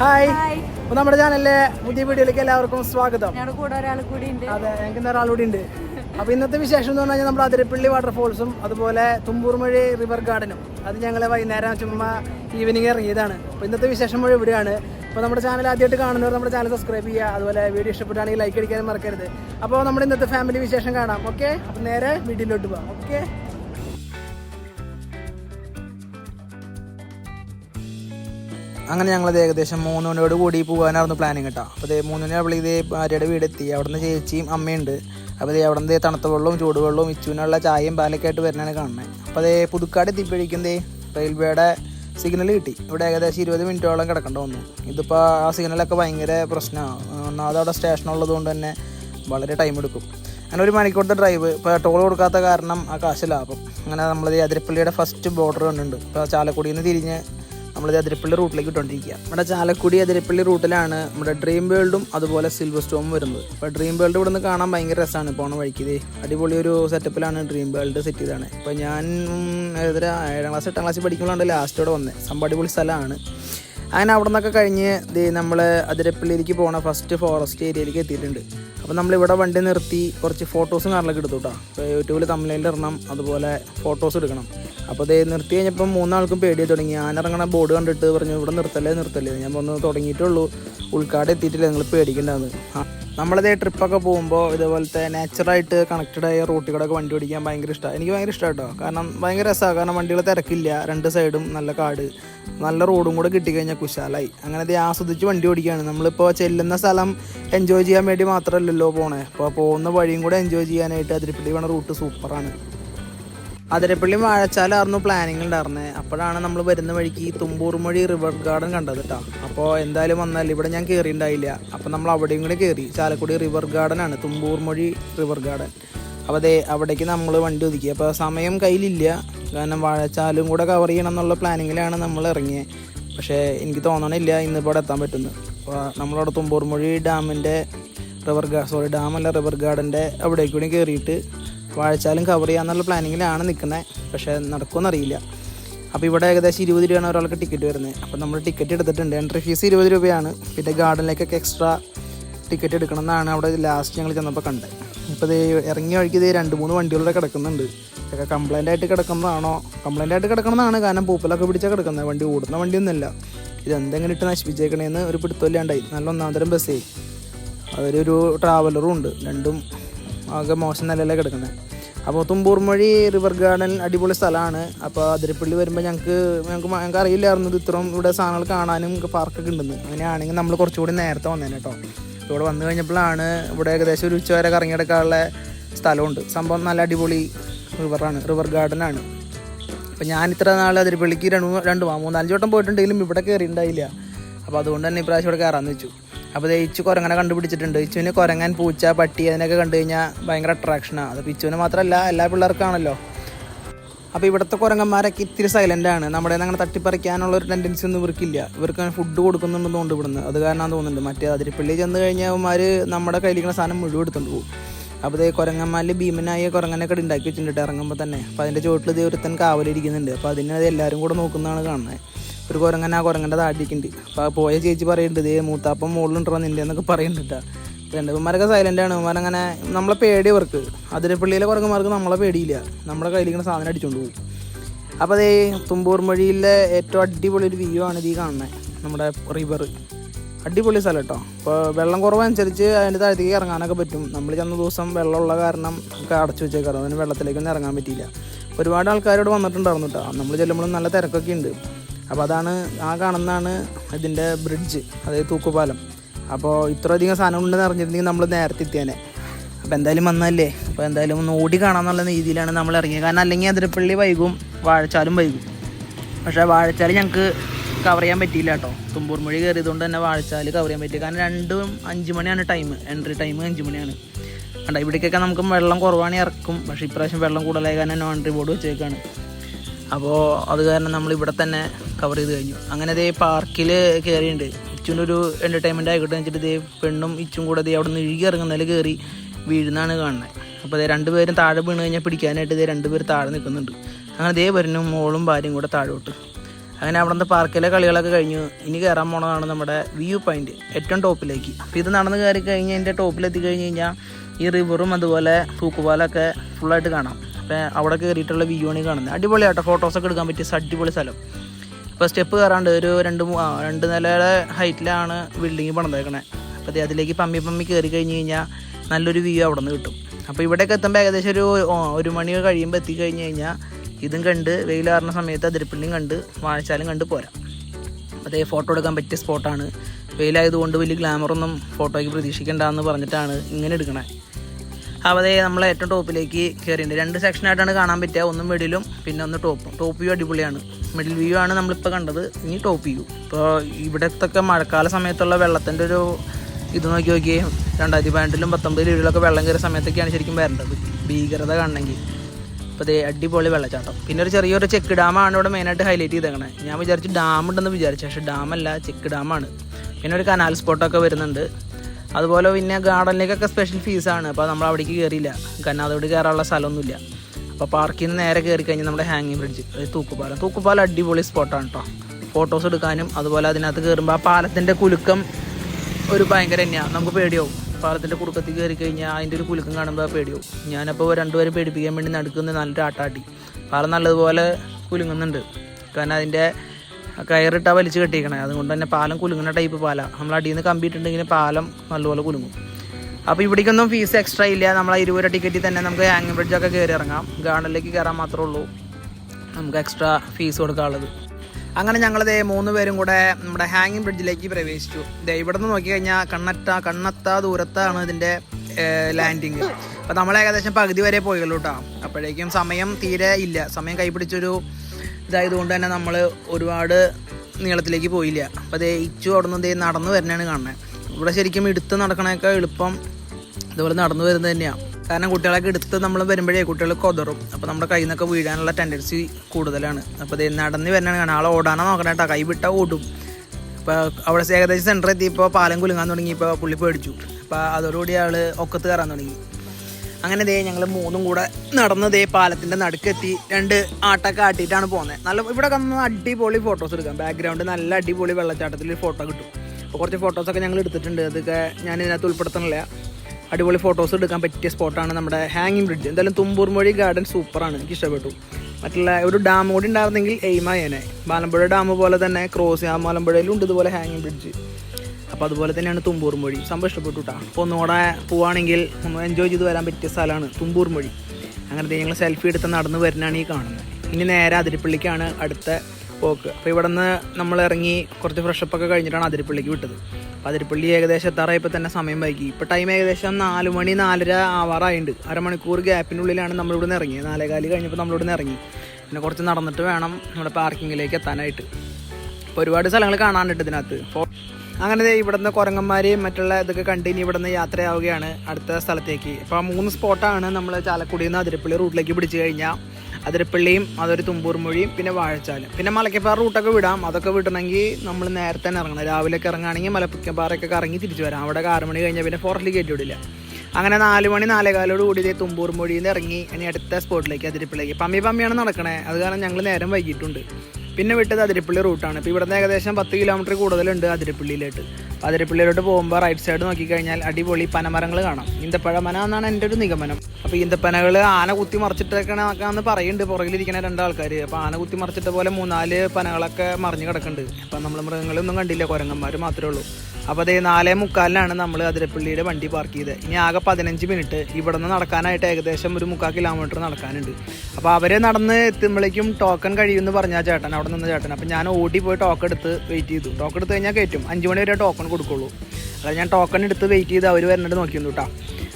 Hi നമ്മുടെ ചാനലിലെ പുതിയ വീഡിയോയിലേക്ക് എല്ലാവർക്കും സ്വാഗതം. അതെ ഞങ്ങൾക്ക് ഇന്ന് ഒരാൾ കൂടി ഉണ്ട് അപ്പൊ ഇന്നത്തെ വിശേഷം എന്ന് പറഞ്ഞാൽ നമ്മുടെ അതിരപ്പള്ളി വാട്ടർഫോൾസും അതുപോലെ തുമ്പൂർമഴി റിവർ ഗാർഡനും അത് ഞങ്ങൾ വൈകുന്നേരം ചുമ്മാ ഈവനിങ് ഇറങ്ങിയതാണ്. അപ്പൊ ഇന്നത്തെ വിശേഷം മുഴുവൻ ഇവിടെയാണ്. അപ്പോൾ നമ്മുടെ ചാനൽ ആദ്യമായിട്ട് കാണുന്നവർ നമ്മുടെ ചാനൽ സബ്സ്ക്രൈബ് ചെയ്യുക. അതുപോലെ വീഡിയോ ഇഷ്ടപ്പെട്ടാണെങ്കിൽ ലൈക്ക് അടിക്കാനും മറക്കരുത്. അപ്പോൾ നമ്മുടെ ഇന്നത്തെ ഫാമിലി വിശേഷം കാണാം. ഓക്കെ അപ്പോൾ നേരെ വീട്ടിലോട്ട് പോകാം ഓക്കെ അങ്ങനെ ഞങ്ങൾ ഞങ്ങളത് ഏകദേശം മൂന്ന് മണിയോട് കൂടി പോകാനായിരുന്നു പ്ലാനിങ് കേട്ടോ അപ്പോൾ ഇതേ മൂന്ന് മണി ഇതേ ഭാര്യയുടെ വീടെത്തി. അവിടെ നിന്ന് ചേച്ചിയും അമ്മയുണ്ട് അപ്പോൾ ഇതേ അവിടെ നിന്ന് തണുത്ത വെള്ളവും ചൂടുവെള്ളവും ഇച്ചുവിനുള്ള ചായയും പാലൊക്കെ ആയിട്ട് വരുന്നതാണ് കാണുന്നത് അപ്പോൾ അതേ പുതുക്കാട് എത്തിപ്പോഴേക്കുന്നതേ റെയിൽവേയുടെ സിഗ്നൽ കിട്ടി. ഇവിടെ ഏകദേശം ഇരുപത് മിനിറ്റോളം കിടക്കേണ്ട വന്നു ഇതിപ്പോൾ ആ സിഗ്നലൊക്കെ ഭയങ്കര പ്രശ്നമാണ് ഒന്നാമത് അവിടെ സ്റ്റേഷൻ കൊണ്ട് തന്നെ വളരെ ടൈം എടുക്കും. അങ്ങനെ ഒരു മണിക്കൂറത്തെ ഡ്രൈവ് ഇപ്പോൾ ടോൾ കൊടുക്കാത്ത കാരണം ആ കാശ് ലാഭം. അങ്ങനെ നമ്മളത് അതിരപ്പള്ളിയുടെ ഫസ്റ്റ് ബോർഡർ കണ്ടുണ്ട് ഇപ്പോൾ ചാലക്കുടിയിൽ നിന്ന് തിരിഞ്ഞ് നമ്മളിത് അതിരപ്പള്ളി റൂട്ടിലേക്ക് ഇട്ടുകൊണ്ടിരിക്കുക. നമ്മുടെ ചാലക്കുടി അതിരപ്പള്ളി റൂട്ടിലാണ് നമ്മുടെ ഡ്രീം വേൾഡും അതുപോലെ സിൽവർ സ്റ്റോമും വരുന്നത്. അപ്പോൾ ഡ്രീം വേൾഡ് ഇവിടെ നിന്ന് കാണാൻ ഭയങ്കര രസമാണ് പോണ വഴിക്ക് ഇത്. അടിപൊളി ഒരു സെറ്റപ്പിലാണ് ഡ്രീം വേൾഡ് സെറ്റ് ചെയ്താണ് അപ്പോൾ ഞാൻ ഏതൊരു ഏഴാം ക്ലാസ് എട്ടാം ക്ലാസ്സിൽ പഠിക്കുമ്പോഴാണ് ലാസ്റ്റോടെ വന്നത് സംഭവം അടിപൊളി സ്ഥലമാണ്. അങ്ങനെ അവിടെ നിന്നൊക്കെ കഴിഞ്ഞ് നമ്മൾ അതിരപ്പള്ളിയിലേക്ക് പോകണ ഫസ്റ്റ് ഫോറസ്റ്റ് ഏരിയയിലേക്ക് എത്തിയിട്ടുണ്ട്. അപ്പോൾ നമ്മളിവിടെ വണ്ടി നിർത്തി കുറച്ച് ഫോട്ടോസും കാറിലൊക്കെ എടുത്തു കേട്ടോ അപ്പോൾ യൂട്യൂബിൽ തമിഴിൽ ഇടണം അതുപോലെ ഫോട്ടോസ് എടുക്കണം. അപ്പോൾ ദേ നിർത്തി കഴിഞ്ഞപ്പോൾ മൂന്നാൾക്കും പേടിയായി തുടങ്ങി. ഞാൻ ഇറങ്ങണ ബോർഡ് കണ്ടിട്ട് പറഞ്ഞു ഇവിടെ നിർത്തല്ലേ നിർത്തല്ലേ. ഞാൻ ഒന്ന് തുടങ്ങിയിട്ടുള്ളൂ ഉൾക്കാട് എത്തിയിട്ടില്ല നിങ്ങൾ പേടിക്കേണ്ടതെന്ന് നമ്മളതേ ട്രിപ്പൊക്കെ പോകുമ്പോൾ ഇതുപോലത്തെ നാച്ചുറായിട്ട് കണക്റ്റഡ് ആയ റൂട്ടുകളൊക്കെ വണ്ടി ഓടിക്കാൻ ഭയങ്കര ഇഷ്ടമാണ് എനിക്ക് ഭയങ്കര ഇഷ്ടമാണ് കേട്ടോ. കാരണം ഭയങ്കര രസമാണ് കാരണം വണ്ടികൾ തിരക്കില്ല. രണ്ട് സൈഡും നല്ല കാട്. നല്ല റോഡും കൂടെ കിട്ടിക്കഴിഞ്ഞാൽ കുശാലായി. അങ്ങനെ ഇത് ആസ്വദിച്ച് വണ്ടി ഓടിക്കുകയാണ് നമ്മളിപ്പോൾ ചെല്ലുന്ന സ്ഥലം എൻജോയ് ചെയ്യാൻ വേണ്ടി മാത്രമല്ലല്ലോ പോണേ. അപ്പോൾ പോകുന്ന വഴിയും കൂടെ എൻജോയ് ചെയ്യാനായിട്ട് അതിരിപ്പിടി വേണ റൂട്ട് സൂപ്പറാണ് അതിരപ്പള്ളി വാഴച്ചാലായിരുന്നു പ്ലാനിങ് ഉണ്ടായിരുന്നത് അപ്പോഴാണ് നമ്മൾ വരുന്ന വഴിക്ക് ഈ തുമ്പൂർമൊഴി റിവർ ഗാർഡൻ കണ്ടത് കേട്ടോ അപ്പോൾ എന്തായാലും വന്നാൽ ഇവിടെ ഞാൻ കയറിയിട്ടുണ്ടായില്ല അപ്പോൾ നമ്മൾ അവിടെയും കൂടി കയറി ചാലക്കുടി റിവർ ഗാർഡൻ ആണ് തുമ്പൂർമൊഴി റിവർ ഗാർഡൻ അപ്പോൾ അതെ അവിടേക്ക് നമ്മൾ വണ്ടി ഒതുക്കി. അപ്പോൾ സമയം കയ്യിലില്ല. കാരണം വാഴച്ചാലും കൂടെ കവർ ചെയ്യണം എന്നുള്ള പ്ലാനിങ്ങിലാണ് നമ്മൾ ഇറങ്ങിയത് പക്ഷേ എനിക്ക് തോന്നണില്ല ഇന്നിപ്പോൾ അവിടെ എത്താൻ പറ്റുന്നു. അപ്പോൾ നമ്മളവിടെ തുമ്പൂർമൊഴി ഡാമിന്റെ റിവർ ഗാ സോറി ഡാമല്ല റിവർ ഗാർഡന്റെ അവിടേക്ക് കൂടി കയറിയിട്ട് വാഴച്ചാലും കവർ ചെയ്യാന്നുള്ള പ്ലാനിങ്ങിലാണ് നിൽക്കുന്നത് പക്ഷേ നടക്കുമെന്നറിയില്ല അപ്പോൾ ഇവിടെ ഏകദേശം ഇരുപത് രൂപയാണ് ഒരാൾക്ക് ടിക്കറ്റ് വരുന്നത്. അപ്പോൾ നമ്മൾ ടിക്കറ്റ് എടുത്തിട്ടുണ്ട്. എൻട്രി ഫീസ് ഇരുപത് രൂപയാണ്. പിന്നെ ഗാർഡനിലേക്കൊക്കെ എക്സ്ട്രാ ടിക്കറ്റ് എടുക്കണം എന്നാണ് അവിടെ ലാസ്റ്റ് ഞങ്ങൾ ചെന്നപ്പോൾ കണ്ടത്. ഇപ്പോൾ ഇത് ഇറങ്ങിയ വഴിക്ക് ഇത് രണ്ട് മൂന്ന് വണ്ടികളുടെ കിടക്കുന്നുണ്ട്. ഇതൊക്കെ കംപ്ലൈന്റ് ആയിട്ട് കിടക്കുന്നതാണോ? കംപ്ലൈന്റ് ആയിട്ട് കിടക്കുന്നതാണ് കാരണം പൂപ്പലൊക്കെ പിടിച്ചാൽ കിടക്കുന്നത് വണ്ടി ഓടുന്ന വണ്ടിയൊന്നുമല്ല. ഇത് എന്തെങ്കിലും ഇട്ട് നശിപ്പിച്ചേക്കണേന്ന് ഒരു പിടുത്തമില്ലാണ്ടായി. നല്ല ഒന്നാം തരം ബസ്സേ അവരൊരു ട്രാവലറും ഉണ്ട്. രണ്ടും ആകെ മോശം നിലയിലാണ് കിടക്കുന്നത് അപ്പോൾ തുമ്പൂർമൊഴി റിവർ ഗാർഡൻ അടിപൊളി സ്ഥലമാണ് അപ്പോൾ അതിരപ്പള്ളി വരുമ്പോൾ ഞങ്ങൾക്ക് ഞങ്ങൾക്ക് ഞങ്ങൾക്ക് അറിയില്ലായിരുന്നു ഇത് ഇത്രയും ഇവിടെ സാധനങ്ങൾ കാണാനും പാർക്കൊക്കെ ഉണ്ടെന്ന്. അങ്ങനെയാണെങ്കിൽ നമ്മൾ കുറച്ചുകൂടി നേരത്തെ വന്നേനെ കേട്ടോ ഇവിടെ വന്നു കഴിഞ്ഞപ്പോഴാണ് ഇവിടെ ഏകദേശം ഒരു ഉച്ച വരെ കറങ്ങിയെടുക്കാനുള്ള സ്ഥലമുണ്ട്. സംഭവം നല്ല അടിപൊളി റിവറാണ് റിവർ ഗാർഡനാണ് അപ്പോൾ ഞാൻ ഇത്ര നാൾ അതിരപ്പള്ളിക്ക് രണ്ട് രണ്ട് മൂന്ന് മൂന്നാലഞ്ച് വട്ടം പോയിട്ടുണ്ടെങ്കിലും ഇവിടെ കയറിയിട്ടുണ്ടായില്ല അപ്പോൾ അതുകൊണ്ട് തന്നെ ഇപ്രാവശ്യം ഇവിടെ കയറാമെന്ന് വെച്ചു. അപ്പോൾ ഇച്ചു കുരങ്ങനെ കണ്ടുപിടിച്ചിട്ടുണ്ട്. ഇച്ചുവിന് കുരങ്ങൻ പൂച്ച പട്ടി അതിനൊക്കെ കണ്ടു കഴിഞ്ഞാൽ ഭയങ്കര അട്രാക്ഷനാണ് അതിപ്പോൾ ഇച്ചുവിന് മാത്രമല്ല എല്ലാ പിള്ളേർക്കാണല്ലോ. അപ്പോൾ ഇവിടുത്തെ കുരങ്ങന്മാരൊക്കെ ഇത്തിരി സൈലന്റ് ആണ്. നമ്മുടെ അങ്ങനെ തട്ടിപ്പറിക്കാനുള്ള ഒരു ടെൻഡൻസി ഒന്നും ഇവർക്കില്ല. ഇവർക്ക് ഫുഡ് കൊടുക്കുന്നുണ്ടെന്ന് തോന്നുന്നു ഇവിടുന്ന്. അത് കാരണം തോന്നുന്നുണ്ട്. മറ്റേ അതിരിപ്പള്ളി ചെന്ന് കഴിഞ്ഞാൽ അവന്മാർ നമ്മുടെ കയ്യിലിരിക്കുന്ന സാധനം മുഴുവൻ എടുത്തുകൊണ്ട് പോകും. അപ്പോൾ ഇതേ കുരങ്ങന്മാരിൽ ഭീമനായ കുരങ്ങനൊക്കെ ഉണ്ടാക്കി വെച്ചിട്ടുണ്ട് ഇറങ്ങുമ്പോൾ തന്നെ. അപ്പോൾ അതിന്റെ ചുവട്ടിൽ ഇതേ ഒരുത്തൻ കാവലിരിക്കുന്നുണ്ട്. അപ്പോൾ അതിനെ എല്ലാവരും കൂടെ നോക്കുന്നതാണ് കാണുന്നത്. ഒരു കുരങ്ങൻ ആ കുരങ്ങന്റെ താടിക്കുന്നുണ്ട് അപ്പോൾ ആ പോയ ചേച്ചി പറയുന്നുണ്ട് ഇതേ മൂത്താപ്പം മുകളിലുണ്ടോ നിന്റെ എന്നൊക്കെ പറയുന്നുണ്ട് രണ്ട് ആണ്. ഇവന്മാരങ്ങനെ നമ്മളെ പേടി അവർക്ക് അതിരപ്പള്ളിയിലെ കുരങ്ങന്മാർക്ക് നമ്മളെ പേടിയില്ല. നമ്മളെ കയ്യിലിങ്ങനെ സാധനം അടിച്ചുകൊണ്ട് പോകും. അപ്പോൾ അതേ തുമ്പൂർ മൊഴിയിലെ ഏറ്റവും അടിപൊളി ഒരു വ്യൂ ആണ് ഈ കാണുന്നത് നമ്മുടെ റിവർ അടിപൊളി സ്ഥലം കേട്ടോ. അപ്പോൾ വെള്ളം കുറവനുസരിച്ച് അതിന്റെ താഴത്തേക്ക് ഇറങ്ങാനൊക്കെ പറ്റും. നമ്മൾ ചെന്ന ദിവസം വെള്ളമുള്ള കാരണം ഒക്കെ അടച്ചു വെച്ചേക്കാറ് അതിന് വെള്ളത്തിലേക്കൊന്നും ഇറങ്ങാൻ പറ്റിയില്ല. ഒരുപാട് ആൾക്കാരോട് വന്നിട്ടുണ്ടായിരുന്നു കേട്ടോ. നമ്മൾ ചെല്ലുമ്പോഴും നല്ല തിരക്കൊക്കെ ഉണ്ട് അപ്പോൾ അതാണ് ആ കാണുന്നതാണ് ഇതിന്റെ ബ്രിഡ്ജ് അതായത് തൂക്കുപാലം. അപ്പോൾ ഇത്രയധികം സാധനം ഉണ്ടെന്ന് അറിഞ്ഞിരുന്നെങ്കിൽ നമ്മൾ നേരത്തെ എത്തിയാനെ. അപ്പോൾ എന്തായാലും വന്നല്ലേ അപ്പോൾ എന്തായാലും ഒന്ന് ഓടി കാണാമെന്നുള്ള രീതിയിലാണ് നമ്മൾ ഇറങ്ങിയത്. കാരണം അല്ലെങ്കിൽ അതിരപ്പള്ളി വൈകും വാഴച്ചാലും വൈകും. പക്ഷേ വാഴച്ചാൽ ഞങ്ങൾക്ക് കവർ ചെയ്യാൻ പറ്റിയില്ല കേട്ടോ. തുമ്പൂർ മൊഴി കയറിയതുകൊണ്ട് തന്നെ വാഴച്ചാൽ കവർ ചെയ്യാൻ പറ്റി കാരണം രണ്ടും അഞ്ച് മണിയാണ് ടൈം എൻട്രി ടൈം അഞ്ച് മണിയാണ്. കണ്ട ഇവിടേക്കൊക്കെ നമുക്ക് വെള്ളം കുറവാണ് ഇറക്കും. പക്ഷേ ഇപ്രാവശ്യം വെള്ളം കൂടുതലായി കാരണം നോൺ എൻട്രി ബോർഡ് വെച്ചേക്കാണ്. അപ്പോൾ അത് കാരണം നമ്മൾ ഇവിടെ തന്നെ കവർ ചെയ്ത് കഴിഞ്ഞു. അങ്ങനെ അതേ പാർക്കിൽ കയറിയിട്ടുണ്ട് ഇച്ചുവിന്റെ ഒരു എന്റർടൈൻമെന്റ് ആയിക്കോട്ടെ വെച്ചിട്ട് ഇതേ പെണ്ണും ഇച്ചും കൂടെ ഇതേ അവിടെ നിന്ന് ഇഴുകി ഇറങ്ങുന്നതിൽ കയറി വീഴുന്നതാണ് കാണുന്നത് അപ്പോൾ അതേ രണ്ടുപേരും താഴെ വീണ് കഴിഞ്ഞാൽ പിടിക്കാനായിട്ട് ഇതേ രണ്ടുപേർ താഴെ നിൽക്കുന്നുണ്ട് അങ്ങനെ അതേ വരുന്നു മോളും ഭാര്യയും കൂടെ താഴോട്ട്. അങ്ങനെ അവിടുത്തെ പാർക്കിലെ കളികളൊക്കെ കഴിഞ്ഞു. ഇനി കയറാൻ പോണതാണ് നമ്മുടെ വ്യൂ പോയിന്റ് ഏറ്റവും ടോപ്പിലേക്ക് അപ്പോൾ ഇത് നടന്ന് കയറി കഴിഞ്ഞ് അതിന്റെ ടോപ്പിലെത്തി കഴിഞ്ഞ് കഴിഞ്ഞാൽ ഈ റിവറും അതുപോലെ തൂക്കുപാലൊക്കെ ഫുള്ളായിട്ട് കാണാം. അപ്പോൾ അവിടെ കയറിയിട്ടുള്ള വ്യൂ ആണ് കാണുന്നത് അടിപൊളിയാട്ടോ. ഫോട്ടോസൊക്കെ എടുക്കാൻ പറ്റിയ അടിപൊളി സ്ഥലം. ഇപ്പോൾ സ്റ്റെപ്പ് കയറാണ്ട് ഒരു രണ്ട് രണ്ട് നിലയുടെ ഹൈറ്റിലാണ് ബിൽഡിങ് പണിതേക്കണേ. അപ്പോൾ അതേ അതിലേക്ക് പമ്മി പമ്മി കയറി കഴിഞ്ഞ് കഴിഞ്ഞാൽ നല്ലൊരു വ്യൂ അവിടെ നിന്ന് കിട്ടും. അപ്പോൾ ഇവിടെയൊക്കെ എത്തുമ്പോൾ ഏകദേശം ഒരു ഒരു മണി കഴിയുമ്പോൾ എത്തിക്കഴിഞ്ഞ് കഴിഞ്ഞാൽ ഇതും കണ്ട് വെയിലാറുന്ന സമയത്ത് അതിരപ്പള്ളിയും കണ്ട് വാഴച്ചാലും കണ്ട് പോരാം. അതേ ഫോട്ടോ എടുക്കാൻ പറ്റിയ സ്പോട്ടാണ് വെയിലായതുകൊണ്ട് വലിയ ഗ്ലാമറൊന്നും ഫോട്ടോയ്ക്ക് പ്രതീക്ഷിക്കേണ്ടെന്ന് പറഞ്ഞിട്ടാണ് ഇങ്ങനെ എടുക്കണേ. അതേ നമ്മൾ ഏറ്റവും ടോപ്പിലേക്ക് കയറിയിട്ടുണ്ട് രണ്ട് സെക്ഷനായിട്ടാണ് കാണാൻ പറ്റുക. ഒന്ന് മിഡിലും പിന്നെ ഒന്ന് ടോപ്പും ടോപ്പ് വ്യൂ അടിപൊളിയാണ്. മിഡിൽ വ്യൂ ആണ് നമ്മളിപ്പോൾ കണ്ടത്. ഇനി ടോപ്പ് വ്യൂ ഇപ്പോൾ ഇവിടത്തൊക്കെ മഴക്കാല സമയത്തുള്ള വെള്ളത്തിന്റെ ഒരു ഇത് നോക്കി നോക്കിയേ. രണ്ടായിരത്തി പതിനെട്ടിലും പത്തൊമ്പതിലും ഇരുപതിലൊക്കെ വെള്ളം കയറിയ സമയത്തൊക്കെയാണ് ശരിക്കും വരേണ്ടത്. ഭീകരത കാണണമെങ്കിൽ. അപ്പോൾ ഇതേ അടിപൊളി വെള്ളച്ചാട്ടം. പിന്നെ ഒരു ചെറിയൊരു ചെക്ക് ഡാമാണ് ഇവിടെ മെയിനായിട്ട് ഹൈലൈറ്റ് ചെയ്തേക്കണേ. ഞാൻ വിചാരിച്ചു ഡാം ഉണ്ടെന്ന് വിചാരിച്ചു. പക്ഷേ ഡാമല്ല ചെക്ക് ഡാമാണ് പിന്നെ ഒരു കനാൽ സ്പോട്ടൊക്കെ വരുന്നുണ്ട്. അതുപോലെ പിന്നെ ഗാർഡനിലേക്കൊക്കെ സ്പെഷ്യൽ ഫീസാണ് അപ്പോൾ നമ്മൾ അവിടേക്ക് കയറിയില്ല കാരണം അതോട് കയറാനുള്ള സ്ഥലമൊന്നുമില്ല. അപ്പോൾ പാർക്കിൽ നിന്ന് നേരെ കയറി കഴിഞ്ഞാൽ നമ്മുടെ ഹാങ്ങിങ് ബ്രിഡ്ജ് തൂക്കുപാലം. തൂക്കുപാലം അടിപൊളി സ്പോട്ടാണ് കേട്ടോ ഫോട്ടോസ് എടുക്കാനും അതുപോലെ അതിനകത്ത് കയറുമ്പോൾ ആ പാലത്തിന്റെ കുലുക്കം ഒരു ഭയങ്കര തന്നെയാണ് നമുക്ക് പേടിയാവും. പാലത്തിന്റെ കുടുക്കത്തിൽ കയറി കഴിഞ്ഞാൽ അതിന്റെ ഒരു കുലുക്കം കാണുമ്പോൾ പേടിയാവും. ഞാനപ്പോൾ രണ്ടുപേരെ പേടിപ്പിക്കാൻ വേണ്ടി നടക്കുന്ന നല്ലൊരു ആട്ടാട്ടി. പാലം നല്ലതുപോലെ കുലുങ്ങുന്നുണ്ട്. കാരണം അതിന്റെ കയറിട്ടാ വലിച്ചു കെട്ടിക്കണേ അതുകൊണ്ട് തന്നെ പാലം കുലുങ്ങുന്ന ടൈപ്പ് പാലാ. നമ്മൾ അടിയിൽ നിന്ന് കമ്പിയിട്ടുണ്ടെങ്കിൽ പാലം നല്ലപോലെ കുലുങ്ങും. അപ്പോൾ ഇവിടേക്കൊന്നും ഫീസ് എക്സ്ട്രാ ഇല്ല. നമ്മൾ ഇരുപത് രൂപ ടിക്കറ്റിൽ തന്നെ നമുക്ക് ഹാങ് ബ്രിഡ്ജൊക്കെ കയറി ഇറങ്ങാം. ഗാർഡനിലേക്ക് കയറാൻ മാത്രമേ ഉള്ളൂ. നമുക്ക് എക്സ്ട്രാ ഫീസ് കൊടുക്കാനുള്ളത്. അങ്ങനെ ഞങ്ങൾ ദേ മൂന്ന് പേരും കൂടെ നമ്മുടെ ഹാങ്ങിങ് ബ്രിഡ്ജിലേക്ക് പ്രവേശിച്ചു. ഇവിടെ നിന്ന് നോക്കിക്കഴിഞ്ഞാൽ കണ്ണറ്റ കണ്ണത്ത ദൂരത്താണ് ഇതിന്റെ ലാൻഡിങ് അപ്പോൾ നമ്മൾ ഏകദേശം പകുതി വരെ പോയുള്ളൂ കേട്ടോ അപ്പോഴേക്കും സമയം തീരെ ഇല്ല. സമയം കൈപിടിച്ചൊരു ഇതായതുകൊണ്ട് തന്നെ നമ്മൾ ഒരുപാട് നീളത്തിലേക്ക് പോയില്ല. അപ്പോൾ അതേ ഇച്ചു അവിടെ നിന്ന് നടന്നു വരുന്നതാണ് കാണുന്നത് ഇവിടെ ശരിക്കും എടുത്ത് നടക്കണേക്കാൾ എളുപ്പം ഇതുപോലെ നടന്നു വരുന്നത് തന്നെയാണ് കാരണം കുട്ടികളൊക്കെ എടുത്ത് നമ്മൾ വരുമ്പോഴേ കുട്ടികൾ കൊതറും. അപ്പോൾ നമ്മുടെ കയ്യിൽ നിന്നൊക്കെ വീഴാനുള്ള ടെൻഡൻസി കൂടുതലാണ്. അപ്പോൾ ഇത് നടന്ന് വരുന്നതാണ് കാണാൻ ആളെ ഓടാനോ നോക്കണേ കേട്ടോ. കൈ വിട്ടാൽ ഓടും. അപ്പോൾ അവിടെ ഏകദേശം സെന്റർ എത്തിയപ്പോൾ പാലം കുലുങ്ങാൻ തുടങ്ങിയപ്പോൾ പുള്ളി പേടിച്ചു. അപ്പോൾ അതോടുകൂടി ആൾ ഒക്കത്ത് കയറാൻ തുടങ്ങി. അങ്ങനെ ദേ ഞങ്ങൾ മൂന്നും കൂടെ നടന്ന് ദേ പാലത്തിന്റെ നടുക്കെത്തി രണ്ട് ആട്ടൊക്കെ ആട്ടിയിട്ടാണ് പോകുന്നത് നല്ല ഇവിടെ കന്ന് അടിപൊളി ഫോട്ടോസ് എടുക്കാം. ബാക്ക്ഗ്രൗണ്ട് നല്ല അടിപൊളി വെള്ളച്ചാട്ടത്തിൽ ഫോട്ടോ കിട്ടും. അപ്പോൾ കുറച്ച് ഫോട്ടോസൊക്കെ ഞങ്ങൾ എടുത്തിട്ടുണ്ട്. അതൊക്കെ ഞാൻ ഇതിനകത്ത് ഉൾപ്പെടുത്തണില്ല. അടിപൊളി ഫോട്ടോസ് എടുക്കാൻ പറ്റിയ സ്പോട്ടാണ് നമ്മുടെ ഹാങ്ങിങ് ബ്രിഡ്ജ് എന്തായാലും തുമ്പൂർമൊഴി ഗാർഡൻ സൂപ്പറാണ് എനിക്ക് ഇഷ്ടപ്പെട്ടു. മറ്റുള്ള ഒരു ഡാം കൂടി ഉണ്ടായിരുന്നെങ്കിൽ എയിമായേനെ ബാലമ്പുഴ ഡാം പോലെ തന്നെ ക്രോസ് ചെയ്യാം മലമ്പുഴയിലും ഉണ്ട് ഇതുപോലെ ഹാങ്ങിങ് ബ്രിഡ്ജ് അപ്പോൾ അതുപോലെ തന്നെയാണ് തുമ്പൂർ മൊഴി. സംഭവം ഇഷ്ടപ്പെട്ടു കേട്ടോ അപ്പോൾ ഒന്നുകൂടെ പോവുകയാണെങ്കിൽ ഒന്ന് എൻജോയ് ചെയ്ത് വരാൻ പറ്റിയ സ്ഥലമാണ് തുമ്പൂർ മൊഴി. അങ്ങനെ ഞങ്ങൾ സെൽഫി എടുത്ത് നടന്ന് വരുന്നതാണ് ഈ കാണുന്നത്. ഇനി നേരെ അതിരിപ്പള്ളിക്കാണ് അടുത്ത പോക്ക്. അപ്പോൾ ഇവിടെ നിന്ന് നമ്മൾ ഇറങ്ങി കുറച്ച് ഫ്രഷപ്പ് ഒക്കെ കഴിഞ്ഞിട്ടാണ് അതിരിപ്പള്ളിക്ക് വിട്ടത്. അപ്പോൾ അതിരിപ്പള്ളി ഏകദേശം എത്താറായപ്പോൾ തന്നെ സമയം വൈകി. ഇപ്പോൾ ടൈം ഏകദേശം നാല് മണി നാലര ആവാറായിട്ടുണ്ട് അരമണിക്കൂർ ഗ്യാപ്പിനുള്ളിലാണ് നമ്മളിവിടെ നിന്ന് ഇറങ്ങിയത്. നാലേകാൽ കഴിഞ്ഞപ്പോൾ നമ്മളിവിടെ നിന്ന് ഇറങ്ങി. പിന്നെ കുറച്ച് നടന്നിട്ട് വേണം നമ്മുടെ പാർക്കിങ്ങിലേക്ക് എത്താനായിട്ട്. ഒരുപാട് സ്ഥലങ്ങൾ കാണാനുണ്ട് ഇതിനകത്ത്. അങ്ങനെ ഇവിടുന്ന് കുരങ്ങന്മാരെയും മറ്റുള്ള ഇതൊക്കെ കണ്ട് ഇനി ഇവിടുന്ന് യാത്രയാവുകയാണ് അടുത്ത സ്ഥലത്തേക്ക്. അപ്പോൾ മൂന്ന് സ്പോട്ടാണ് നമ്മൾ ചാലക്കുടിയിൽ നിന്ന് അതിരപ്പള്ളി റൂട്ടിലേക്ക് പിടിച്ചു കഴിഞ്ഞാൽ അതിരപ്പള്ളിയും അതൊരു തുമ്പൂർ മൊഴിയും പിന്നെ വാഴച്ചാലും. പിന്നെ മലക്കപ്പാറ റൂട്ടൊക്കെ വിടാം. അതൊക്കെ വിടണമെങ്കിൽ നമ്മൾ നേരത്തെ തന്നെ ഇറങ്ങണം. രാവിലെയൊക്കെ ഇറങ്ങുകയാണെങ്കിൽ മലപ്പിക്കപ്പാറയൊക്കെ കറങ്ങി തിരിച്ചു വരാം. അവിടെ ആറ് മണി കഴിഞ്ഞാൽ പിന്നെ ഫോറസ്റ്റിൽ കയറ്റി വിടില്ല. അങ്ങനെ നാല് മണി നാലേകാലോട് കൂടി തുമ്പൂർ മൊഴിയിൽ നിന്ന് ഇറങ്ങി ഇനി അടുത്ത സ്പോട്ടിലേക്ക് അതിരപ്പള്ളിലേക്ക് പമ്മി പമ്മിയാണ് നടക്കണേ. അത് കാരണം ഞങ്ങൾ നേരം വൈകിട്ടുണ്ട്. പിന്നെ വിട്ടത് അതിരപ്പള്ളി റൂട്ടാണ് ഇപ്പോൾ ഇവിടുന്ന് ഏകദേശം പത്ത് കിലോമീറ്റർ കൂടുതലുണ്ട് അതിരപ്പള്ളിയിലോട്ട്. അപ്പോൾ അതിരപ്പള്ളിയിലോട്ട് പോകുമ്പോൾ റൈറ്റ് സൈഡ് നോക്കിക്കഴിഞ്ഞാൽ അടിപൊളി പനമരങ്ങൾ കാണാം. ഈന്തപ്പഴമന എന്നാണ് എന്റെ ഒരു നിഗമനം. അപ്പോൾ ഈന്തപ്പനകൾ ആന കുത്തി മറിച്ചിട്ടൊക്കെയാണെന്ന് പറയുന്നുണ്ട്. പുറകിലിരിക്കുന്ന രണ്ടാൾക്കാർ അപ്പോൾ ആന കുത്തി മറിച്ചിട്ട പോലെ മൂന്നാൽ പനകളൊക്കെ മറിഞ്ഞ് കിടക്കുന്നുണ്ട്. അപ്പോൾ നമ്മൾ മൃഗങ്ങളൊന്നും കണ്ടില്ല. കുരങ്ങന്മാർ മാത്രമേ ഉള്ളൂ. അപ്പോൾ അതേ നാലേ മുക്കാലിനാണ് നമ്മൾ അതിരപ്പള്ളിയുടെ വണ്ടി പാർക്ക് ചെയ്തത് ഇനി ആകെ പതിനഞ്ച് മിനിറ്റ് ഇവിടെ നിന്ന് നടക്കാനായിട്ട് ഏകദേശം ഒരു മുക്കാൽ കിലോമീറ്റർ നടക്കാനുണ്ട്. അപ്പോൾ അവർ നടന്ന് എത്തുമ്പോഴേക്കും ടോക്കൺ കഴിയുമെന്ന് പറഞ്ഞാൽ ചേട്ടൻ അവിടെ നിന്ന് ചേട്ടൻ. അപ്പോൾ ഞാൻ ഓടി പോയി ടോക്കൺ എടുത്ത് വെയിറ്റ് ചെയ്തു. ടോക്കൺ എടുത്ത് കഴിഞ്ഞാൽ കയറ്റും. അഞ്ച് മണി വരെ ടോക്കൺ കൊടുക്കുള്ളൂ. അതായത് ഞാൻ ടോക്കൺ എടുത്ത് വെയിറ്റ് ചെയ്ത് അവർ വരുന്നുണ്ട് നോക്കിയിരുന്നു കേട്ടോ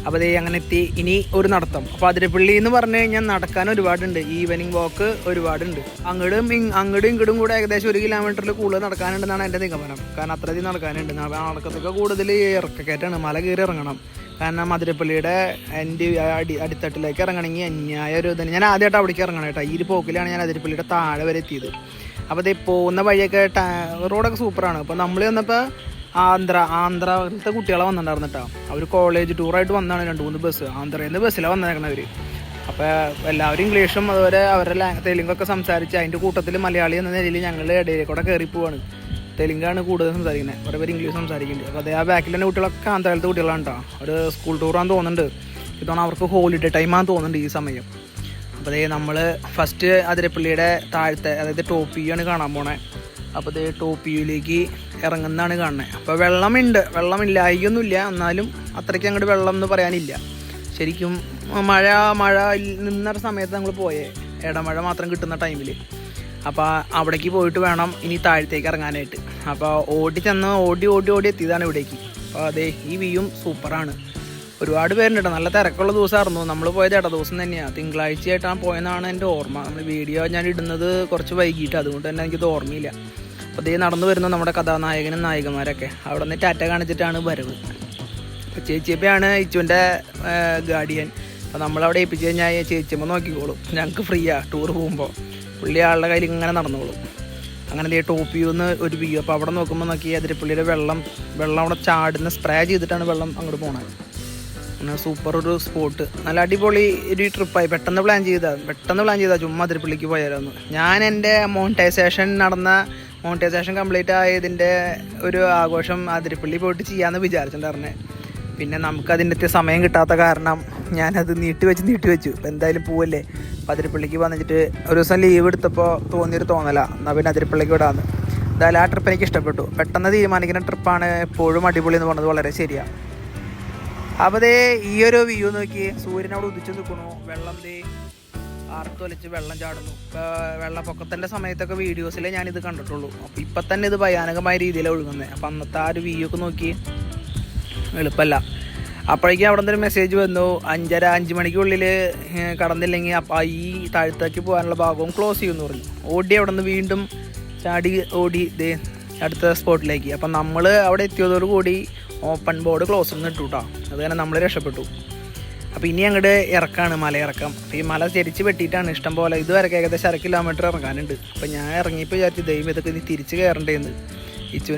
അപ്പോൾ ദേ അങ്ങനെ എത്തി. ഇനി ഒരു നടത്തം. അപ്പോൾ അതിരപ്പള്ളി എന്ന് പറഞ്ഞു കഴിഞ്ഞാൽ നടക്കാൻ ഒരുപാടുണ്ട്. ഈവനിങ് വാക്ക് ഒരുപാടുണ്ട്. അങ്ങടും ഇങ്- അങ്ങടും ഇങ്ങടും കൂടെ ഏകദേശം ഒരു കിലോമീറ്ററിൽ കൂടുതൽ നടക്കാനുണ്ടെന്നാണ് എന്റെ നിഗമനം. കാരണം അത്രയധികം നടക്കാനുണ്ട്. നട- നടക്കത്തൊക്കെ കൂടുതൽ ഇറക്കക്കയറ്റാണ് മല കയറി ഇറങ്ങണം. കാരണം മധുരപ്പള്ളിയുടെ എന്റെ അടി അടിത്തട്ടിലേക്ക് ഇറങ്ങണമെങ്കിൽ അന്യായ ഒരു ഇതാണ്. ഞാൻ ആദ്യമായിട്ട് അവിടേക്ക് ഇറങ്ങണം കേട്ടോ. ഈ പോക്കിലാണ് ഞാൻ അതിരപ്പള്ളിയുടെ താഴെ വരെ എത്തിയത്. അപ്പോൾ ഇത് പോകുന്ന വഴിയൊക്കെ റോഡൊക്കെ സൂപ്പറാണ് അപ്പോൾ നമ്മൾ വന്നപ്പോൾ ആന്ധ്ര ആന്ധ്രത്തെ കുട്ടികളെ വന്നിട്ടുണ്ടായിരുന്നു കേട്ടോ. അവർ കോളേജ് ടൂറായിട്ട് വന്നതാണ് രണ്ട് മൂന്ന് ബസ് ആന്ധ്രയിൽ നിന്ന് ബസ്സിലാണ് വന്നേക്കണവർ അപ്പോൾ എല്ലാവരും ഇംഗ്ലീഷും അതുപോലെ അവരുടെ തെലുങ്കൊക്കെ സംസാരിച്ച് അതിന്റെ കൂട്ടത്തിൽ മലയാളി എന്ന നിലയിൽ ഞങ്ങൾ ഇടയിൽ കൂടെ കയറി പോവാണ്. തെലുങ്കാണ് കൂടുതൽ സംസാരിക്കുന്നത് കുറേ പേര് ഇംഗ്ലീഷ് സംസാരിക്കുന്നുണ്ട്. അപ്പോൾ അതേ ആ ബാക്കിൽ തന്നെ കുട്ടികളൊക്കെ ആന്ധ്രയിലത്തെ കുട്ടികളാണ് കേട്ടോ. ഒരു സ്കൂൾ ടൂറാന്ന് തോന്നുന്നുണ്ട്. ഇതാണ് അവർക്ക് ഹോളിഡേ ടൈമാന്ന് തോന്നുന്നുണ്ട് ഈ സമയം. അപ്പോൾ അതേ നമ്മൾ ഫസ്റ്റ് അതിരപ്പള്ളിയുടെ താഴത്തെ അതായത് ടോപ്പിയാണ് കാണാൻ പോണേ. അപ്പോൾ ഇത് ടോപ്പിയിലേക്ക് ഇറങ്ങുന്നതാണ് കാണുന്നത് അപ്പോൾ വെള്ളമുണ്ട്. വെള്ളമില്ല അയ്യൊന്നുമില്ല. എന്നാലും അത്രയ്ക്ക് അങ്ങോട്ട് വെള്ളം എന്ന് പറയാനില്ല. ശരിക്കും മഴ മഴ നിന്ന സമയത്ത് ഞങ്ങൾ പോയേ. ഇടമഴ മാത്രം കിട്ടുന്ന ടൈമിൽ അപ്പോൾ അവിടേക്ക് പോയിട്ട് വേണം ഇനി താഴത്തേക്ക് ഇറങ്ങാനായിട്ട്. അപ്പോൾ ഓടി ചെന്ന് ഓടി ഓടി ഓടി എത്തിയതാണ് ഇവിടേക്ക്. അപ്പോൾ അതെ ഈ വ്യൂയും സൂപ്പറാണ് ഒരുപാട് പേരുണ്ട്. നല്ല തിരക്കുള്ള ദിവസമായിരുന്നു. നമ്മൾ പോയത് ഇട ദിവസം തന്നെയാണ് തിങ്കളാഴ്ചയായിട്ടാണ് പോയെന്നാണ് എന്റെ ഓർമ്മ. നമ്മൾ വീഡിയോ ഞാൻ ഇടുന്നത് കുറച്ച് വൈകിട്ട്. അതുകൊണ്ട് തന്നെ എനിക്കിത് ഓർമ്മയില്ല. അപ്പോൾ ഇതേ നടന്നു വരുന്നു നമ്മുടെ കഥാനായകനും നായികമാരൊക്കെ. അവിടെ നിന്ന് ടാറ്റ കാണിച്ചിട്ടാണ് വരവ്. അപ്പോൾ ചേച്ചിയപ്പയാണ് ഇച്ചുവിന്റെ ഗാർഡിയൻ. അപ്പോൾ നമ്മളവിടെ ഏൽപ്പിച്ച് കഴിഞ്ഞാൽ ചേച്ചിയമ്മ നോക്കിക്കോളും. ഞങ്ങൾക്ക് ഫ്രീയാണ് ടൂർ പോകുമ്പോൾ പുള്ളി ആളുടെ കയ്യിൽ ഇങ്ങനെ നടന്നോളും. അങ്ങനെ ദേ ടോപ്പ് വ്യൂ എന്ന് ഒരു വ്യൂ. അപ്പോൾ അവിടെ നോക്കുമ്പോൾ നോക്കി അതിരപ്പള്ളിയുടെ വെള്ളം വെള്ളം അവിടെ ചാടുന്ന സ്പ്രേ ചെയ്തിട്ടാണ് വെള്ളം അങ്ങോട്ട് പോണത്. അങ്ങനെ സൂപ്പർ ഒരു സ്പോട്ട് നല്ല അടിപൊളി ഒരു ട്രിപ്പായി പെട്ടെന്ന് പ്ലാൻ ചെയ്താ. പെട്ടെന്ന് പ്ലാൻ ചെയ്താൽ ചുമ്മാ തിരുപ്പള്ളിക്ക് പോയാലൊന്ന്. ഞാൻ എന്റെ മോണിറ്റൈസേഷൻ നടന്ന മോണിറ്റൈസേഷൻ കംപ്ലീറ്റ് ആയതിന്റെ ഒരു ആഘോഷം അതിരപ്പള്ളി പോയിട്ട് ചെയ്യാമെന്ന് വിചാരിച്ചിട്ടുണ്ടായിരുന്നേ പിന്നെ നമുക്ക് അതിന്റെ സമയം കിട്ടാത്ത കാരണം ഞാനത് നീട്ടി വെച്ച് നീട്ടി വെച്ചു. ഇപ്പം എന്തായാലും പോവല്ലേ? അപ്പോൾ അതിരപ്പള്ളിക്ക് വന്നിട്ട് ഒരു ദിവസം ലീവ് എടുത്തപ്പോൾ തോന്നിയൊരു തോന്നല. എന്നാൽ പിന്നെ അതിരപ്പള്ളിക്ക് വിടാമെന്ന് എന്തായാലും ആ ട്രിപ്പ് എനിക്ക് ഇഷ്ടപ്പെട്ടു. പെട്ടെന്ന് തീരുമാനിക്കുന്ന ട്രിപ്പാണ് എപ്പോഴും അടിപൊളി എന്ന് പറഞ്ഞത് വളരെ ശരിയാണ് അപ്പോൾ ദേ ഈ ഒരു വ്യൂ നോക്കി സൂര്യൻ അവിടെ ഉദിച്ചു നിൽക്കണു വെള്ളം ദേ ആർത്തൊലിച്ച് വെള്ളം ചാടുന്നു. വെള്ളപ്പൊക്കത്തിന്റെ സമയത്തൊക്കെ വീഡിയോസിലേ ഞാനിത് കണ്ടിട്ടുള്ളൂ. അപ്പോൾ ഇപ്പം തന്നെ ഇത് ഭയാനകമായ രീതിയിലാണ് ഒഴുകുന്നത് അപ്പം അന്നത്തെ ആ ഒരു വ്യൂ ഒക്കെ നോക്കി എളുപ്പമല്ല അപ്പോഴേക്കും അവിടെ നിന്നൊരു മെസ്സേജ് വന്നു. അഞ്ചര അഞ്ച് മണിക്കുള്ളിൽ കടന്നില്ലെങ്കിൽ അപ്പം ഈ താഴ്ത്തേക്ക് പോകാനുള്ള ഭാഗവും ക്ലോസ് ചെയ്യുമെന്ന് പറഞ്ഞു. ഓടി അവിടെ നിന്ന് വീണ്ടും ചാടി ഓടി ദേ അടുത്ത സ്പോട്ടിലേക്ക് അപ്പം നമ്മൾ അവിടെ എത്തിയതോടുകൂടി ഓപ്പൺ ബോർഡ് ക്ലോസ് ഒന്ന് ഇട്ടു കേട്ടോ അത് കാരണം നമ്മൾ രക്ഷപ്പെട്ടു. അപ്പോൾ ഇനി അങ്ങോട്ട് ഇറക്കാണ് മലയിറക്കം അപ്പോൾ ഈ മല തിരിച്ച് വെട്ടിയിട്ടാണ് ഇഷ്ടം പോലെ ഇതുവരെ ഏകദേശം അര കിലോമീറ്റർ ഇറങ്ങാനുണ്ട്. അപ്പോൾ ഞാൻ ഇറങ്ങിയപ്പോൾ വിചാരിച്ചു ദൈവം ഇതൊക്കെ ഇനി തിരിച്ച് കയറണ്ടേന്ന്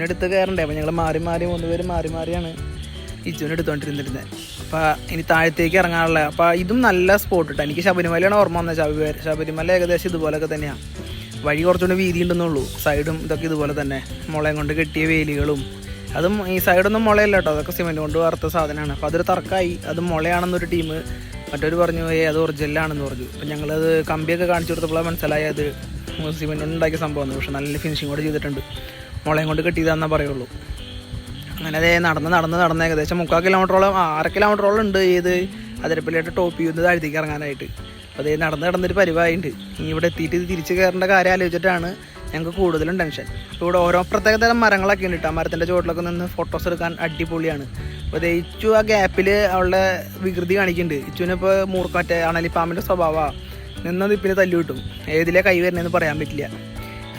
അടുത്ത് കയറണ്ടേ അപ്പോൾ ഞങ്ങൾ മാറി മാറി മൂന്ന് പേര് മാറി മാറിയാണ് ഇച്ചുവിന്റെ എടുത്തുകൊണ്ടിരുന്നിരുന്നത് അപ്പോൾ ഇനി താഴത്തേക്ക് ഇറങ്ങാനുള്ള അപ്പോൾ ഇതും നല്ല സ്പോട്ട് കേട്ടോ എനിക്ക് ശബരിമലയാണ് ഓർമ്മ വന്നത്. ശബരിമല ശബരിമല ഏകദേശം ഇതുപോലൊക്കെ തന്നെയാണ് വഴി കുറച്ചുകൂടി വീതി ഉണ്ടെന്നുള്ളൂ സൈഡും ഇതൊക്കെ ഇതുപോലെ തന്നെ. മുളയും കൊണ്ട് കെട്ടിയ വേലികളും അതും ഈ സൈഡൊന്നും മുളയല്ല കേട്ടോ. അതൊക്കെ സിമെന്റ് കൊണ്ട് വറുത്ത സാധനമാണ്. അപ്പോൾ അതൊരു തർക്കമായി. അത് മുളയാണെന്നൊരു ടീം മറ്റൊരു പറഞ്ഞു ഏ അത് ഒറിജിനലാണെന്ന് പറഞ്ഞു. അപ്പോൾ ഞങ്ങളത് കമ്പിയൊക്കെ കാണിച്ചു കൊടുത്തപ്പോഴാണ് മനസ്സിലായി അത് സിമെന്റ് കൊണ്ട് ഉണ്ടാക്കിയ സംഭവമാണ്. പക്ഷെ നല്ല ഫിനിഷിങ് കൂടെ ചെയ്തിട്ടുണ്ട്. മുളയും കൊണ്ട് കെട്ടിയതാണെന്നേ പറയുള്ളൂ. അങ്ങനെ അതേ നടന്ന് നടന്ന് നടന്ന് ഏകദേശം മുക്കാൽ കിലോമീറ്ററോളം ആ, അര കിലോമീറ്ററോളം ഉണ്ട് ഏത് അതിരപ്പള്ളിയായിട്ട് ടോപ്പ് ചെയ്യുന്നത് താഴത്തേക്ക് ഇറങ്ങാനായിട്ട്. അപ്പോൾ അതേ നടന്ന് നടന്നൊരു പരിപാടിയുണ്ട്. ഇനി ഇവിടെ എത്തിയിട്ട് തിരിച്ച് കയറേണ്ട കാര്യം ആലോചിച്ചിട്ടാണ് ഞങ്ങൾക്ക് കൂടുതലും ടെൻഷൻ ഇവിടെ ഓരോ പ്രത്യേകതരം മരങ്ങളൊക്കെ ഉണ്ട് കേട്ടോ മരത്തിന്റെ ചുവട്ടിലൊക്കെ നിന്ന് ഫോട്ടോസ് എടുക്കാൻ അടിപൊളിയാണ്. അപ്പോൾ ഇച്ചു ആ ഗ്യാപ്പിൽ അവളുടെ വികൃതി കാണിക്കുന്നുണ്ട്. ഇച്ചുവിനിപ്പോൾ മൂർക്കാറ്റ അണലിപ്പാമ്പിന്റെ സ്വഭാവമാണ് നിന്നത് ഇപ്പിന് തല്ലു കിട്ടും ഏതിലേ കൈ വരുന്നതെന്ന് പറയാൻ പറ്റില്ല.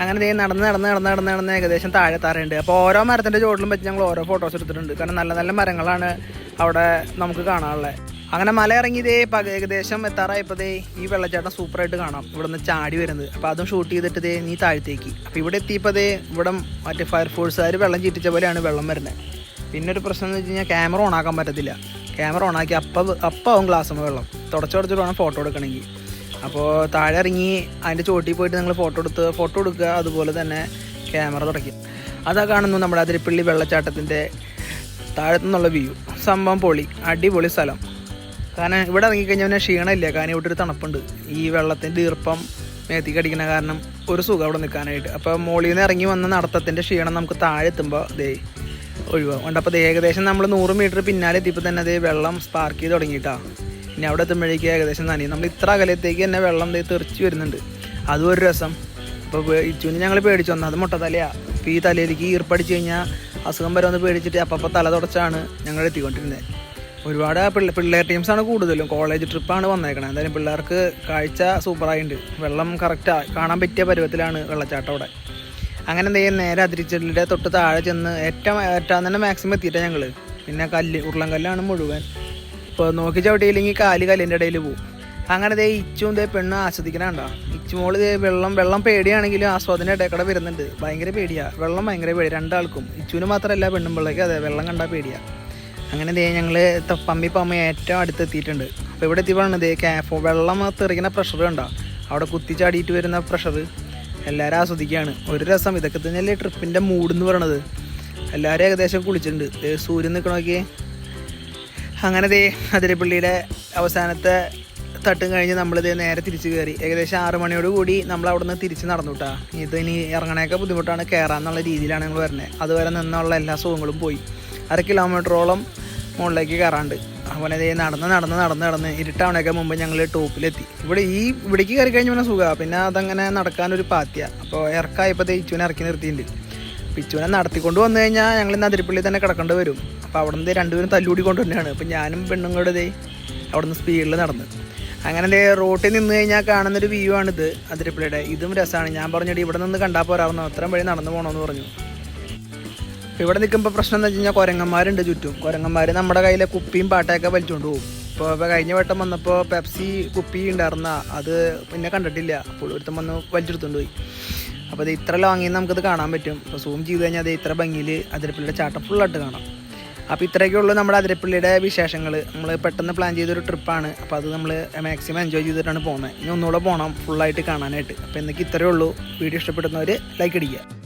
അങ്ങനെ ദേ നടന്ന് നടന്ന് നടന്ന് നടന്ന് നടന്ന് ഏകദേശം താഴെ താറുണ്ട് അപ്പോൾ ഓരോ മരത്തിന്റെ ചുവട്ടിലും വെച്ച് ഞങ്ങൾ ഓരോ ഫോട്ടോസ് എടുത്തിട്ടുണ്ട്. കാരണം നല്ല നല്ല മരങ്ങളാണ് അവിടെ നമുക്ക് കാണാനുള്ളത് അങ്ങനെ മല ഇറങ്ങി ഇതേ പക ഏകദേശം എത്താറായപ്പോഴേ ഈ വെള്ളച്ചാട്ടം സൂപ്പറായിട്ട് കാണാം. ഇവിടെ നിന്ന് ചാടി വരുന്നത്. അപ്പോൾ അതും ഷൂട്ട് ചെയ്തിട്ട് ദേ നീ താഴത്തേക്ക്. അപ്പോൾ ഇവിടെ എത്തിയപ്പോഴേ ഇവിടെ മറ്റേ ഫയർഫോഴ്സുകാർ വെള്ളം ചീറ്റിച്ച പോലെയാണ് വെള്ളം വരുന്നത്. പിന്നെ ഒരു പ്രശ്നം എന്ന് വെച്ച് കഴിഞ്ഞാൽ ക്യാമറ ഓണാക്കാൻ പറ്റത്തില്ല. ക്യാമറ ഓണാക്കി അപ്പം അപ്പം ആവും ഗ്ലാസ് വെള്ളം. തുടച്ചു തുടച്ചിട്ട് വേണം ഫോട്ടോ എടുക്കണമെങ്കിൽ അപ്പോൾ താഴെ ഇറങ്ങി അതിന്റെ ചോട്ടിൽ പോയിട്ട് നിങ്ങൾ ഫോട്ടോ എടുത്ത് ഫോട്ടോ എടുക്കുക. അതുപോലെ തന്നെ ക്യാമറ തുടയ്ക്കും. അതാ കാണുന്നു നമ്മുടെ അതിരപ്പള്ളി വെള്ളച്ചാട്ടത്തിന്റെ താഴത്തു നിന്നുള്ള വ്യൂ സംഭവം പൊളി. അടിപൊളി സ്ഥലം. കാരണം ഇവിടെ ഇറങ്ങിക്കഴിഞ്ഞാൽ പിന്നെ ക്ഷീണമില്ല. കാരണം ഇവിടെ ഒരു തണുപ്പുണ്ട്. ഈ വെള്ളത്തിന്റെ ഈർപ്പം മേത്തേക്ക് അടിക്കുന്ന കാരണം ഒരു സുഖം അവിടെ നിൽക്കാനായിട്ട്. അപ്പോൾ മുകളിൽ നിന്ന് ഇറങ്ങി വന്ന നടത്തത്തിന്റെ ക്ഷീണം നമുക്ക് താഴെ എത്തുമ്പോൾ ദേ ഒഴിവാകും. അപ്പോൾ ഏകദേശം നമ്മൾ നൂറ് മീറ്റർ പിന്നാലെ എത്തിയപ്പോൾ തന്നെ അതേ വെള്ളം സ്പാർക്ക് ചെയ്ത് തുടങ്ങിയിട്ടാണ് ഇനി അവിടെ എത്തുമ്പോഴേക്ക് ഏകദേശം നനയും. നമ്മൾ ഇത്ര അകലത്തേക്ക് തന്നെ വെള്ളം തെറിച്ച് വരുന്നുണ്ട്. അതും ഒരു രസം. അപ്പോൾ ഇച്ചുവിന് ഞങ്ങൾ പേടിച്ചു വന്നത് അത് മുട്ടത്തലയാണ് അപ്പോൾ ഈ തലയിലേക്ക് ഈർപ്പടിച്ച് കഴിഞ്ഞാൽ അസുഖം വരുമെന്ന് പേടിച്ചിട്ട് അപ്പം തല തുടച്ചാണ് ഞങ്ങൾ എത്തിക്കൊണ്ടിരുന്നത് ഒരുപാട് പിള്ളേർ ആണ് കൂടുതലും. കോളേജ് ട്രിപ്പ് ആണ് വന്നേക്കണത് എന്തായാലും പിള്ളേർക്ക് കാഴ്ച സൂപ്പറായിട്ടുണ്ട് വെള്ളം കറക്റ്റ് കാണാൻ പറ്റിയ പരുവത്തിലാണ് വെള്ളച്ചാട്ടം അവിടെ. അങ്ങനെ എന്ത് ചെയ്യും നേരെ അതിരിച്ചെല്ലിന്റെ തൊട്ട് താഴെ ചെന്ന് ഏറ്റവും ഏറ്റവും തന്നെ മാക്സിമം എത്തിയിട്ടാണ് ഞങ്ങൾ പിന്നെ കല്ല് ഉരുളൻ കല്ലാണ് മുഴുവൻ. ഇപ്പോൾ നോക്കി ചവിട്ടിയില്ലെങ്കിൽ കാൽ കല്ലിന്റെ ഇടയിൽ പോകും അങ്ങനെ ദേ ഇച്ചും ദേ പെണ്ണും ആസ്വദിക്കണണ്ട ഇച്ചുമോൾ ദേ വെള്ളം വെള്ളം പേടിയാണെങ്കിലും ആസ്വാദന ഇടയ്ക്കടെ വരുന്നുണ്ട്. ഭയങ്കര പേടിയാണ് വെള്ളം ഭയങ്കര പേടി. രണ്ടാൾക്കും. ഇച്ചുവിന് മാത്രമല്ല പെണ്ണും പിള്ളേക്ക് അതെ. വെള്ളം കണ്ടാൽ പേടിയാ. അങ്ങനെ ദേ ഞങ്ങൾ പമ്മി പമ്മി ഏറ്റവും അടുത്തെത്തിയിട്ടുണ്ട്. അപ്പോൾ ഇവിടെ എത്തിയപ്പോഴാണ് ദേ ക്യാഫോ വെള്ളം തെറിക്കുന്ന പ്രഷർ കണ്ടോ? അവിടെ കുത്തിച്ചാടിയിട്ട് വരുന്ന പ്രഷർ എല്ലാവരും ആസ്വദിക്കുകയാണ്. ഒരു രസം. ഇതൊക്കെ തന്നെയല്ലേ ട്രിപ്പിന്റെ മൂഡ് എന്ന് പറയണത്. എല്ലാവരും ഏകദേശം കുളിച്ചിട്ടുണ്ട്. സൂര്യൻ നിൽക്കണമൊക്കെ അങ്ങനെ ദേ അതിരപ്പള്ളിയുടെ അവസാനത്തെ തട്ടും കഴിഞ്ഞ് നമ്മളിത് നേരെ തിരിച്ചു കയറി ഏകദേശം ആറ് മണിയോട് കൂടി നമ്മൾ അവിടെ നിന്ന് തിരിച്ച് നടന്നു കേട്ടാ ഇത് ഇനി ഇറങ്ങണേക്കെ ബുദ്ധിമുട്ടാണ്. കയറാന്നുള്ള രീതിയിലാണ് ഞങ്ങൾ വരുന്നത് അതുവരെ നിന്നുള്ള എല്ലാ സുഖങ്ങളും പോയി. അര കിലോമീറ്ററോളം മുകളിലേക്ക് കയറാണ്ട്. അതുപോലെ നടന്ന് നടന്ന് നടന്ന് നടന്ന് ഇരുട്ടാവണയൊക്കെ മുമ്പ് ഞങ്ങൾ ടോപ്പിലെത്തി. ഇവിടെ ഈ ഇവിടേക്ക് കയറി കഴിഞ്ഞ പിന്നെ സുഖമാണ് പിന്നെ അതങ്ങനെ നടക്കാനൊരു പാത്തിയ അപ്പോൾ ഇറക്കായപ്പോൾ ഇച്ചുവിനെ ഇറക്കി നിർത്തിയിട്ടുണ്ട് പിച്ചുവിനെ നടത്തിക്കൊണ്ട് വന്നു കഴിഞ്ഞാൽ ഞങ്ങൾ ഇന്ന് തന്നെ കിടക്കേണ്ടി വരും. അപ്പോൾ അവിടെ നിന്ന് രണ്ടുപേരും തല്ലൂടി കൊണ്ടുതന്നെയാണ് അപ്പം ഞാനും പെണ്ണും കൂടെ ദേ അവിടെ നിന്ന് സ്പീഡിൽ നടന്ന്. അങ്ങനെ ദേ റോട്ടിൽ നിന്ന് കഴിഞ്ഞാൽ കാണുന്നൊരു വ്യൂ ആണിത് അതിരപ്പള്ളിയുടെ ഇതും രസമാണ് ഞാൻ പറഞ്ഞിട്ട് ഇവിടെ നിന്ന് കണ്ടാൽ പോരാവുന്നു അത്രയും വഴി നടന്നു പോകണമെന്ന് പറഞ്ഞു. ഇവിടെ നിൽക്കുമ്പോൾ പ്രശ്നം എന്ന് വെച്ച് കഴിഞ്ഞാൽ കുരങ്ങന്മാരുണ്ട് ചുറ്റും. കുരങ്ങന്മാർ നമ്മുടെ കയ്യിലെ കുപ്പിയും പാട്ടയൊക്കെ വലിച്ചുകൊണ്ട് പോകും ഇപ്പോൾ ഇപ്പോൾ കഴിഞ്ഞ വട്ടം വന്നപ്പോൾ പെപ്സി കുപ്പി ഉണ്ടായിരുന്ന അത് പിന്നെ കണ്ടിട്ടില്ല. അപ്പോൾ ഒരുത്തം വന്ന് വലിച്ചെടുത്തുകൊണ്ട് പോയി. അപ്പോൾ അത് ഇത്ര ലോങ്ങിൽ നിന്ന് നമുക്കത് കാണാൻ പറ്റും. അപ്പോൾ സൂം ചെയ്ത് കഴിഞ്ഞാൽ അത് ഇത്ര ഭംഗിയിൽ അതിരപ്പള്ളിയുടെ ചാട്ടം ഫുള്ളായിട്ട് കാണാം. അപ്പോൾ ഇത്രയൊക്കെ ഉള്ളൂ നമ്മുടെ അതിരപ്പള്ളിയുടെ വിശേഷങ്ങൾ നമ്മൾ പെട്ടെന്ന് പ്ലാൻ ചെയ്തൊരു ട്രിപ്പാണ്. അപ്പോൾ അത് നമ്മൾ മാക്സിമം എൻജോയ് ചെയ്തിട്ടാണ് പോകുന്നത് ഇനി ഒന്നുകൂടെ പോകണം ഫുള്ളായിട്ട് കാണാനായിട്ട്. അപ്പോൾ എന്നൊക്കെ ഇത്രയേ ഉള്ളൂ. വീഡിയോ ഇഷ്ടപ്പെടുന്നവർ ലൈക്ക് അടിക്കുക.